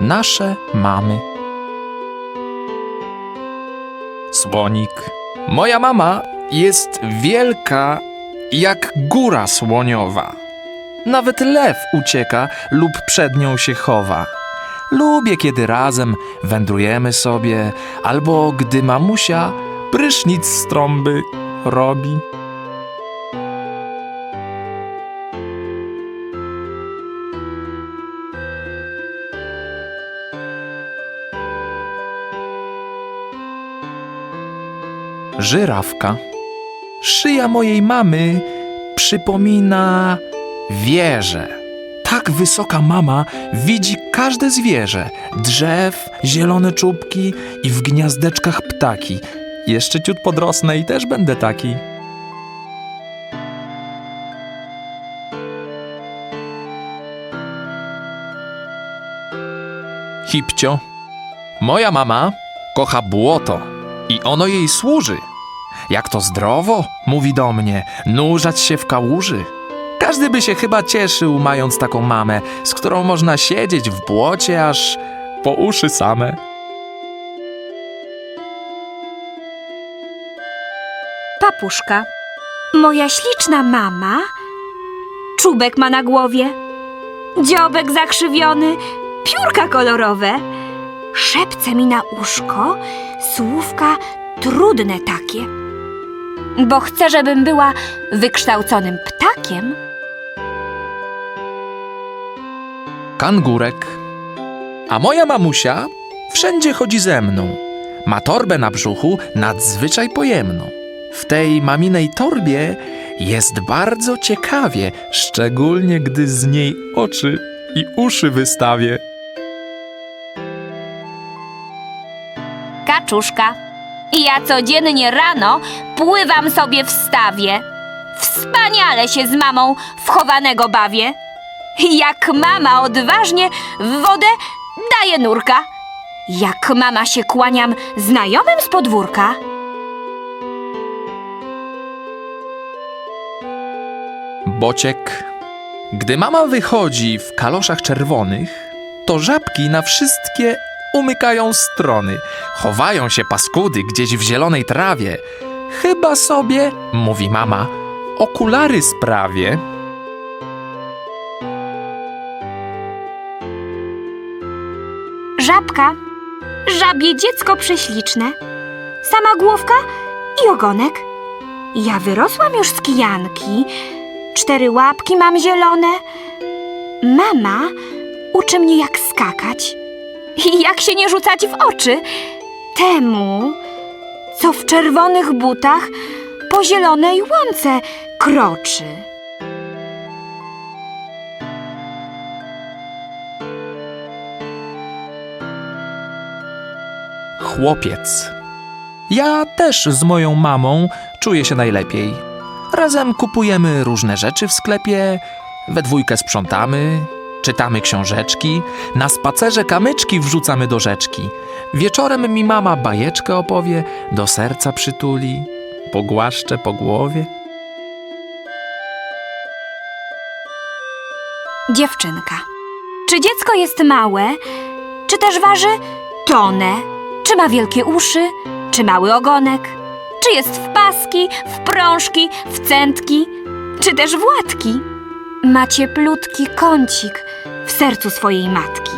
nasze mamy. Słonik. Moja mama jest wielka jak góra słoniowa. Nawet lew ucieka lub przed nią się chowa. Lubię, kiedy razem wędrujemy sobie, albo gdy mamusia prysznic z trąby robi. Żyrawka. Szyja mojej mamy przypomina wieżę. Tak wysoka mama widzi każde zwierzę: drzew, zielone czubki i w gniazdeczkach ptaki. Jeszcze ciut podrosnę i też będę taki. Hipcio. Moja mama kocha błoto i ono jej służy. Jak to zdrowo, mówi do mnie, nurzać się w kałuży. Każdy by się chyba cieszył, mając taką mamę, z którą można siedzieć w błocie aż po uszy same. Papuszka. Moja śliczna mama. Czubek ma na głowie. Dziobek zakrzywiony. Piórka kolorowe. Szepce mi na uszko. Słówka trudne takie. Bo chce, żebym była wykształconym ptakiem. Kangurek. A moja mamusia wszędzie chodzi ze mną. Ma torbę na brzuchu nadzwyczaj pojemną. W tej maminej torbie jest bardzo ciekawie, szczególnie gdy z niej oczy i uszy wystawię. Kaczuszka. Ja codziennie rano pływam sobie w stawie. Wspaniale się z mamą wchowanego bawię. Jak mama odważnie w wodę daje nurka. Jak mama się kłaniam znajomym z podwórka. Bociek. Gdy mama wychodzi w kaloszach czerwonych, to żabki na wszystkie umykają strony. Chowają się paskudy gdzieś w zielonej trawie. Chyba sobie, mówi mama, okulary sprawię. Żabka. Żabie dziecko prześliczne. Sama główka i ogonek. Ja wyrosłam już z kijanki. Cztery łapki mam zielone. Mama uczy mnie jak skakać i jak się nie rzucać w oczy. Temu, co w czerwonych butach po zielonej łące kroczy. Chłopiec. Ja też z moją mamą czuję się najlepiej. Razem kupujemy różne rzeczy w sklepie, we dwójkę sprzątamy, czytamy książeczki, na spacerze kamyczki wrzucamy do rzeczki. Wieczorem mi mama bajeczkę opowie, do serca przytuli, pogłaszcze po głowie. Dziewczynka. Czy dziecko jest małe, czy też waży tonę? Czy ma wielkie uszy, czy mały ogonek? Czy jest w paski, w prążki, w centki, czy też w łatki? Ma cieplutki kącik w sercu swojej matki.